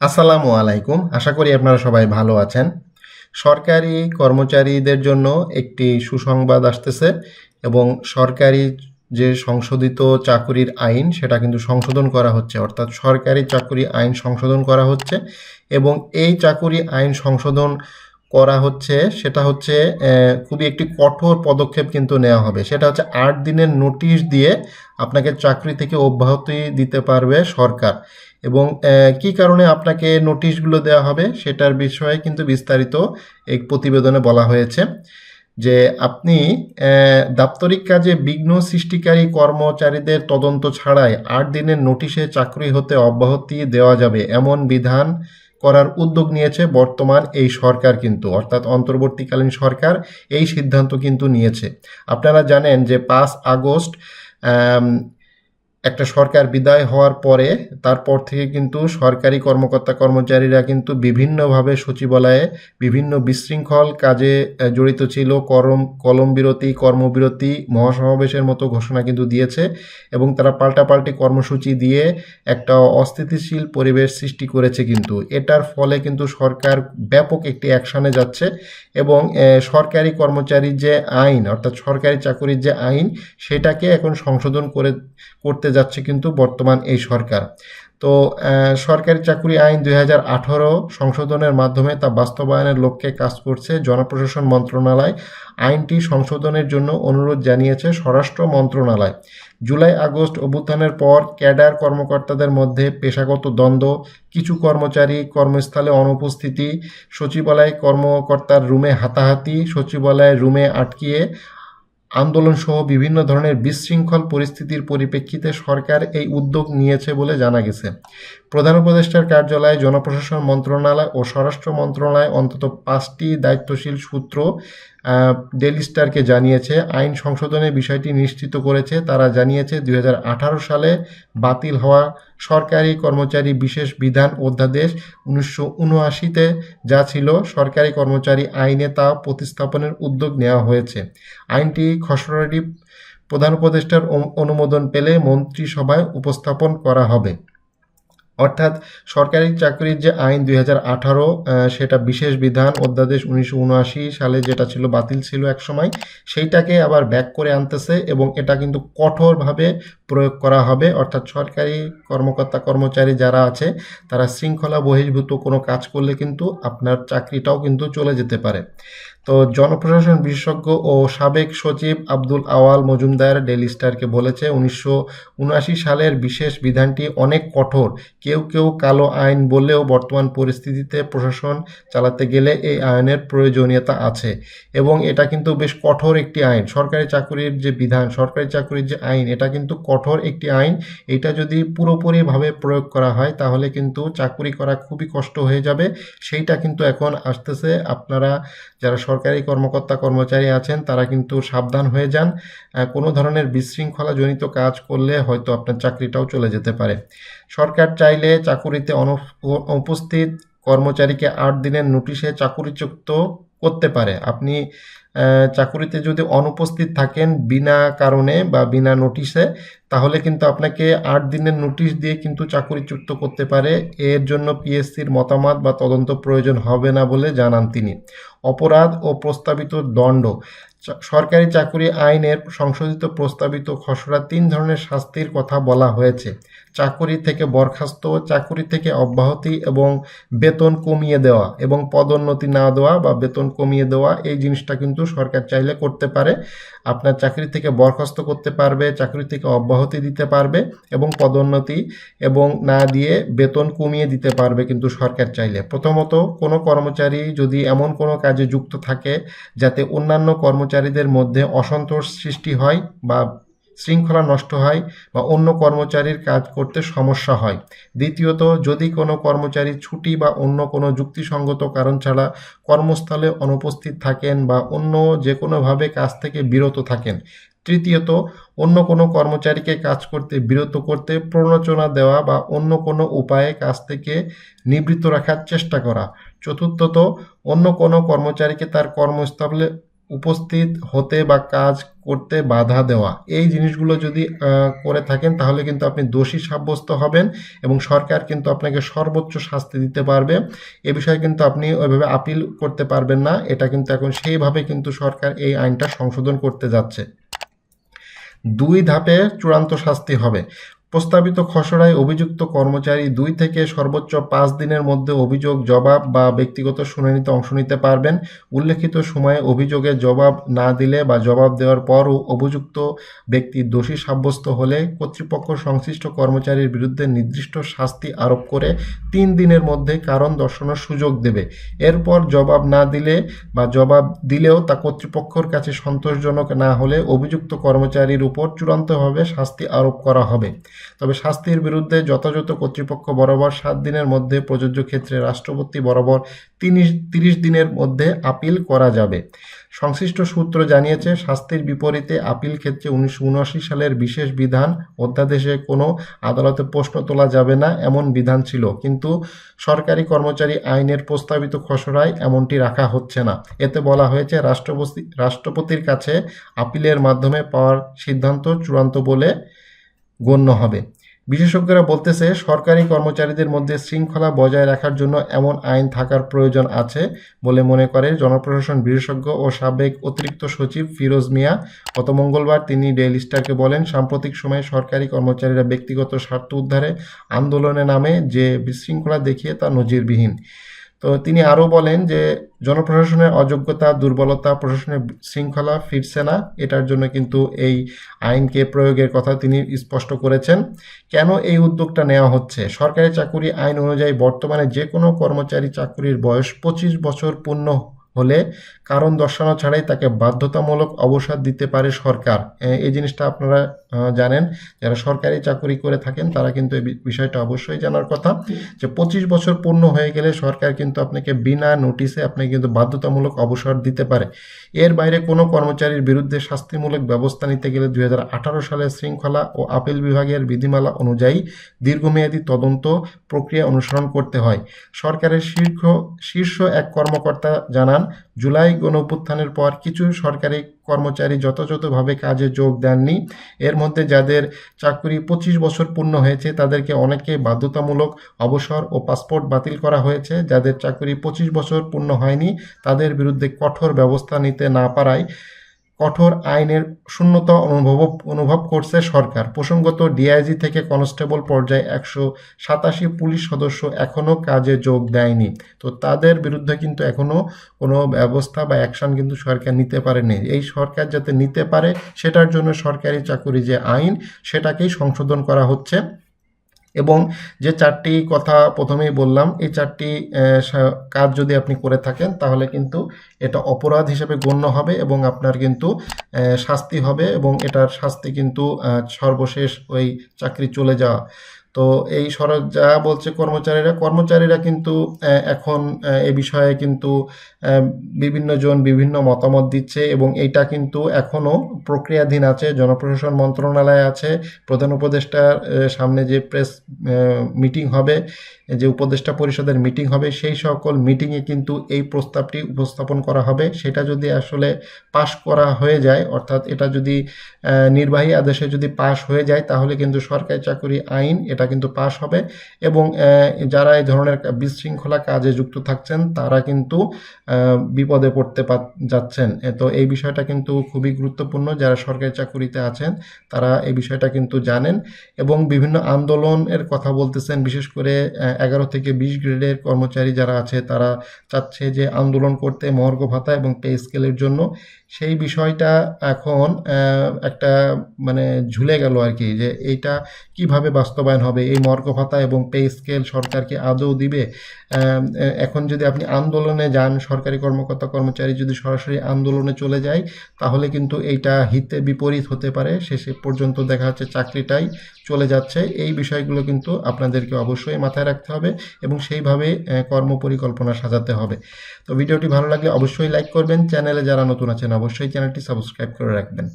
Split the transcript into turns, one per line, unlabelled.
আসসালামু আলাইকুম। আশা করি আপনারা সবাই ভালো আছেন। সরকারি কর্মচারীদের জন্য একটি সুসংবাদ আসতেছে এবং সরকারি যে সংশোধিত চাকুরির আইন, সেটা কিন্তু সংশোধন করা হচ্ছে। অর্থাৎ সরকারি চাকুরি আইন সংশোধন করা হচ্ছে এবং এই চাকুরি আইন সংশোধন করা হচ্ছে, সেটা হচ্ছে খুবই একটি কঠোর পদক্ষেপ কিন্তু নেওয়া হবে। সেটা হচ্ছে আট দিনের নোটিশ দিয়ে আপনাকে চাকরি থেকে অব্যাহতি দিতে পারবে সরকার। এবং কি কারণে আপনাকে নোটিশগুলো দেওয়া হবে সেটার বিষয়ে কিন্তু বিস্তারিত এক প্রতিবেদনে বলা হয়েছে যে আপনি দাপ্তরিক কাজে বিঘ্ন সৃষ্টিকারী কর্মচারীদের তদন্ত ছাড়াই আট দিনের নোটিশে চাকরি হতে অব্যাহতি দেওয়া যাবে। এমন বিধান করার উদ্যোগ নিয়েছে বর্তমান এই সরকার কিন্তু, অর্থাৎ অন্তর্বর্তীকালীন সরকার এই সিদ্ধান্ত কিন্তু নিয়েছে। আপনারা জানেন যে পাঁচ আগস্ট একটা সরকার বিদায় হওয়ার পরে, তারপর থেকে কিন্তু সরকারি কর্মকর্তা কর্মচারীরা কিন্তু বিভিন্নভাবে সচিবালয়ে বিভিন্ন বিশৃঙ্খল কাজে জড়িত ছিল। করম, কলম বিরতি, কর্মবিরতি, মহাসমাবেশের মতো ঘোষণা কিন্তু দিয়েছে এবং তারা পাল্টাপাল্টি কর্মসূচি দিয়ে একটা অস্থিতিশীল পরিবেশ সৃষ্টি করেছে কিন্তু। এটার ফলে কিন্তু সরকার ব্যাপক একটি অ্যাকশনে যাচ্ছে এবং সরকারি কর্মচারীর যে আইন, অর্থাৎ সরকারি চাকুরির যে আইন, সেটাকে এখন সংশোধন করে, করতে যাচ্ছে কিন্তু বর্তমান এই সরকার। তো সরকারি চাকুরি আইন দুই হাজার আঠারো সংশোধনের মাধ্যমে তা বাস্তবায়নের লক্ষ্যে কাজ করছে জনপ্রশাসন মন্ত্রণালয়। আইনটি সংশোধনের জন্য অনুরোধ জানিয়েছে স্বরাষ্ট্র মন্ত্রণালয়। জুলাই আগস্ট অভ্যুত্থানের পর ক্যাডার কর্মকর্তাদের মধ্যে পেশাগত দ্বন্দ্ব, কিছু কর্মচারী কর্মস্থলে অনুপস্থিতি, সচিবালয় কর্মকর্তার রুমে হাতাহাতি সচিবালয়ের রুমে আটকিয়ে আন্দোলন সহ বিভিন্ন ধরনের বিশৃঙ্খল পরিস্থিতির পরিপ্রেক্ষিতে সরকার এই উদ্যোগ নিয়েছে বলে জানা গেছে। প্রধান উপদেষ্টার কার্যালয়ে জনপ্রশাসন মন্ত্রণালয় ও স্বরাষ্ট্র মন্ত্রণালয় অন্তত পাঁচটি দায়িত্বশীল সূত্র ডেলি স্টারকে জানিয়েছে। আইন সংশোধনের বিষয়টি নিশ্চিত করেছে। তারা জানিয়েছে, দুই হাজার আঠারো সালে বাতিল হওয়া সরকারি কর্মচারী বিশেষ বিধান অধ্যাদেশ উনিশশো উনআশিতে যা ছিল সরকারি কর্মচারী আইনে তা প্রতিস্থাপনের উদ্যোগ নেওয়া হয়েছে। আইনটি খসড়াটি প্রধান উপদেষ্টার অনুমোদন পেলে মন্ত্রিসভায় উপস্থাপন করা হবে। অর্থাৎ সরকারি চাকরির যে আইন দুই হাজার আঠারো সেটা বিশেষ বিধান, অধ্যাদেশ উনিশশো উনআশি সালে যেটা ছিল বাতিল ছিল এক সময় সেইটাকে আবার ব্যাক করে আনতেছে এবং এটা কিন্তু কঠোরভাবে প্রয়োগ করা হবে। অর্থাৎ সরকারি কর্মকর্তা, কর্মচারী যারা আছে, তারা শৃঙ্খলা বহির্ভূত কোনো কাজ করলে কিন্তু আপনার চাকরিটাও কিন্তু চলে যেতে পারে। তো জনপ্রশাসন বিশেষজ্ঞ ও সাবেক সচিব আব্দুল আওয়াল মজুমদার ডেলি স্টারকে বলেছে, উনিশশো উনআশি সালের বিশেষ বিধানটি অনেক কঠোর। কেউ কেউ কালো আইন বললেও বর্তমান পরিস্থিতিতে প্রশাসন চালাতে গেলে এই আইনের প্রয়োজনীয়তা আছে এবং এটা কিন্তু বেশ কঠোর একটি আইন। সরকারি চাকুরির যে বিধান, সরকারি চাকুরির যে আইন, এটা কিন্তু কঠোর একটি আইন। এটা যদি পুরোপুরিভাবে প্রয়োগ করা হয়, তাহলে কিন্তু চাকুরি করা খুবই কষ্ট হয়ে যাবে। সেইটা কিন্তু এখন আসতেছে। আপনারা যারা সরকারি কর্মকর্তা কর্মচারী আছেন, তারা কিন্তু সাবধান হয়ে যান। কোনো ধরনের বিশৃঙ্খলাজনিত কাজ করলে হয়তো আপনার চাকরিটাও চলে যেতে পারে। সরকার চাইলে চাকুরিতে অনুপ- অনুপস্থিত কর্মচারীকে আট দিনের নোটিশে চাকুরিচুক্ত করতে পারে। আপনি চাকুরিতে যদি অনুপস্থিত থাকেন বিনা কারণে বা বিনা নোটিশে তাহলে কিন্তু আপনাকে আট দিনের নোটিশ দিয়ে কিন্তু চাকুরিচ্যুত করতে পারে। এর জন্য পিএসসির মতামত বা তদন্ত প্রয়োজন হবে না বলে জানান তিনি। অপরাধ ও প্রস্তাবিত দণ্ড। সরকারি চাকুরি আইনের সংশোধিত প্রস্তাবিত খসড়া তিন ধরনের শাস্তির কথা বলা হয়েছে। চাকুরি থেকে বরখাস্ত, চাকুরি থেকে অব্যাহতি এবং বেতন কমিয়ে দেওয়া এবং পদোন্নতি না দেওয়া বা বেতন কমিয়ে দেওয়া, এই জিনিসটা কিন্তু সরকার চাইলে করতে পারে। আপনার চাকরি থেকে বরখাস্ত করতে পারবে, চাকরি থেকে অব্যাহতি দিতে পারবে এবং পদোন্নতি এবং না দিয়ে বেতন কমিয়ে দিতে পারবে কিন্তু সরকার চাইলে। প্রথমত, কোনো কর্মচারী যদি এমন কোনো কাজে যুক্ত থাকে যাতে অন্যান্য কর্মচারীদের মধ্যে অসন্তোষ সৃষ্টি হয় বা শৃঙ্খলা নষ্ট হয় বা অন্য কর্মচারীর কাজ করতে সমস্যা হয়। দ্বিতীয়ত, যদি কোনো কর্মচারী ছুটি বা অন্য কোনো যুক্তিসঙ্গত কারণ ছাড়া কর্মস্থলে অনুপস্থিত থাকেন বা অন্য যে কোনোভাবে কাজ থেকে বিরত থাকেন। তৃতীয়ত, অন্য কোনো কর্মচারীকে কাজ করতে বিরত করতে প্ররোচনা দেওয়া বা অন্য কোনো উপায়ে কাজ থেকে নিবৃত্ত রাখার চেষ্টা করা। চতুর্থত, অন্য কোনো কর্মচারীকে তার কর্মস্থলে উপস্থিত হতে বা কাজ করতে বাধা দেওয়া। এই জিনিসগুলো যদি করে থাকেন, তাহলে কিন্তু আপনি দোষী সাব্যস্ত হবেন এবং সরকার কিন্তু আপনাকে সর্বোচ্চ শাস্তি দিতে পারবে। এ বিষয়ে কিন্তু আপনি ওইভাবে আপিল করতে পারবেন না। এটা কিন্তু এখন সেইভাবে কিন্তু সরকার এই আইনটা সংশোধন করতে যাচ্ছে। দুই ধাপে চূড়ান্ত শাস্তি হবে। প্রস্তাবিত খসড়ায় অভিযুক্ত কর্মচারী দুই থেকে সর্বোচ্চ পাঁচ দিনের মধ্যে অভিযোগ, জবাব বা ব্যক্তিগত শুনানিতে অংশ নিতে পারবেন। উল্লেখিত সময়ে অভিযোগে জবাব না দিলে বা জবাব দেওয়ার পরও অভিযুক্ত ব্যক্তি দোষী সাব্যস্ত হলে কর্তৃপক্ষ সংশ্লিষ্ট কর্মচারীর বিরুদ্ধে নির্দিষ্ট শাস্তি আরোপ করে তিন দিনের মধ্যে কারণ দর্শানোর সুযোগ দেবে। এরপর জবাব না দিলে বা জবাব দিলেও তা কর্তৃপক্ষের কাছে সন্তোষজনক না হলে অভিযুক্ত কর্মচারীর উপর চূড়ান্তভাবে শাস্তি আরোপ করা হবে। তবে শাস্তির বিরুদ্ধে যথাযথ কর্তৃপক্ষ বরাবর সাত দিনের মধ্যে প্রযোজ্য ক্ষেত্রে রাষ্ট্রপতি বরাবর তিরিশ তিরিশ দিনের মধ্যে আপিল করা যাবে। সংশ্লিষ্ট সূত্র জানিয়েছে, শাস্তির বিপরীতে আপিল ক্ষেত্রে উনিশশো উনআশি সালের বিশেষ বিধান অধ্যাদেশে কোনো আদালতে প্রশ্ন তোলা যাবে না এমন বিধান ছিল। কিন্তু সরকারি কর্মচারী আইনের প্রস্তাবিত খসড়ায় এমনটি রাখা হচ্ছে না। এতে বলা হয়েছে, রাষ্ট্রপতি, রাষ্ট্রপতির কাছে আপিলের মাধ্যমে পাওয়ার সিদ্ধান্ত চূড়ান্ত বলে গণ্য হবে। বিশেষজ্ঞরা বলতেছে, সরকারি কর্মচারীদের মধ্যে শৃঙ্খলা বজায় রাখার জন্য এমন আইন থাকার প্রয়োজন আছে বলে মনে করে জনপ্রশাসন বিশেষজ্ঞ ও সাবেক অতিরিক্ত সচিব ফিরোজ মিয়া। গত মঙ্গলবার তিনি ডেইলি স্টারকে বলেন, সাম্প্রতিক সময়ে সরকারি কর্মচারীরা ব্যক্তিগত স্বার্থ উদ্ধারে আন্দোলনে নামে যে বিশৃঙ্খলা দেখিয়ে তা নজিরবিহীন। তো তিনি আরও বলেন যে, জনপ্রশাসনের অযোগ্যতা, দুর্বলতা, প্রশাসনের শৃঙ্খলা ফিরছে না। এটার জন্য কিন্তু এই আইনকে প্রয়োগের কথা তিনি স্পষ্ট করেছেন। কেন এই উদ্যোগটা নেওয়া হচ্ছে? সরকারি চাকুরি আইন অনুযায়ী বর্তমানে যে কোনো কর্মচারী চাকুরির বয়স পঁচিশ বছর পূর্ণ হলে কারণ দর্শানো ছাড়াই তাকে বাধ্যতামূলক অবসর দিতে পারে সরকার। এই জিনিসটা আপনারা জানেন, যারা সরকারি চাকুরি করে থাকেন, তারা কিন্তু এই বিষয়টা অবশ্যই জানার কথা যে পঁচিশ বছর পূর্ণ হয়ে গেলে সরকার কিন্তু আপনাকে বিনা নোটিশে আপনাকে কিন্তু বাধ্যতামূলক অবসর দিতে পারে। এর বাইরে কোনো কর্মচারীর বিরুদ্ধে শাস্তিমূলক ব্যবস্থা নিতে গেলে দুই হাজার আঠারো সালের শৃঙ্খলা ও আপিল বিভাগের বিধিমালা অনুযায়ী দীর্ঘমেয়াদী তদন্ত প্রক্রিয়া অনুসরণ করতে হয়। সরকারের শীর্ষ শীর্ষ এক কর্মকর্তা জানান জুলাই গণঅভ্যুত্থানের পর কিছু সরকারি কর্মচারী যথাযথভাবে কাজে যোগ দেননি। এর মধ্যে যাদের চাকরি পঁচিশ বছর পূর্ণ হয়েছে, তাদেরকে অনেকে বাধ্যতামূলক অবসর ও পাসপোর্ট বাতিল করা হয়েছে। যাদের চাকরি পঁচিশ বছর পূর্ণ হয়নি, তাদের বিরুদ্ধে কঠোর ব্যবস্থা নিতে না পারায় কঠোর আইনের শূন্যতা অনুভব অনুভব করছে সরকার। প্রসঙ্গত, ডিআইজি থেকে কনস্টেবল পর্যায়ে একশো সাতাশি পুলিশ সদস্য এখনও কাজে যোগ দেয়নি। তো তাদের বিরুদ্ধে কিন্তু এখনও কোনো ব্যবস্থা বা অ্যাকশন কিন্তু সরকার নিতে পারেনি। এই সরকার যাতে নিতে পারে, সেটার জন্য সরকারি চাকুরি যে আইন, সেটাকেই সংশোধন করা হচ্ছে। এবং যে চারটি কথা প্রথমেই বললাম, এই চারটি কাজ যদি আপনি করে থাকেন, তাহলে কিন্তু এটা অপরাধ হিসেবে গণ্য হবে এবং আপনার কিন্তু শাস্তি হবে এবং এটার শাস্তি কিন্তু সর্বশেষ ওই চাকরি চলে যাওয়া। তো এই সর যা বলছে কর্মচারীরা কর্মচারীরা কিন্তু এখন, এ বিষয়ে কিন্তু বিভিন্ন জন বিভিন্ন মতামত দিচ্ছে এবং এইটা কিন্তু এখনও প্রক্রিয়াধীন আছে। জনপ্রশাসন মন্ত্রণালয় আছে। প্রধান উপদেষ্টার সামনে যে প্রেস মিটিং হবে, যে উপদেষ্টা পরিষদের মিটিং হবে, সেই সকল মিটিংয়ে কিন্তু এই প্রস্তাবটি উপস্থাপন করা হবে। সেটা যদি আসলে পাশ করা হয়ে যায়, অর্থাৎ এটা যদি নির্বাহী আদেশে যদি পাশ হয়ে যায়, তাহলে কিন্তু সরকারি চাকরি আইন এটা কিন্তু পাশ হবে এবং যারা এই ধরনের বিশৃঙ্খলা কাজে যুক্ত থাকছেন, তারা কিন্তু বিপদে পড়তে যাচ্ছেন। তো এই বিষয়টা কিন্তু খুবই গুরুত্বপূর্ণ। যারা সরকারি চাকুরিতে আছেন, তারা এই বিষয়টা কিন্তু জানেন এবং বিভিন্ন আন্দোলনের কথা বলতেছেন। বিশেষ করে এগারো থেকে বিশ গ্রেডের কর্মচারী যারা আছে, তারা চাচ্ছে যে আন্দোলন করতে মর্গ ভাতা এবং পে স্কেলের জন্য। সেই বিষয়টা এখন একটা মানে ঝুলে গেল আর কি, যে এইটা কীভাবে বাস্তবায়ন হবে এই মর্গ ভাতা এবং পে স্কেল সরকারকে আদৌ দিবে? এখন যদি আপনি আন্দোলনে যান সরকারি কর্মকর্তা কর্মচারী যদি সরাসরি আন্দোলনে চলে যায় তাহলে কিন্তু এইটা হিতে বিপরীত হতে পারে। শেষে পর্যন্ত দেখা যাচ্ছে চাকরিটাই চলে যাচ্ছে। এই বিষয়গুলো কিন্তু আপনাদেরকে অবশ্যই মাথায় রাখতে হবে এবং সেইভাবে আহ, কর্মপরিকল্পনা সাজাতে হবে। তো ভিডিওটি ভালো লাগলে অবশ্যই লাইক করবেন। চ্যানেলে যারা নতুন আছেন অবশ্যই চ্যানেলটি সাবস্ক্রাইব করে রাখবেন।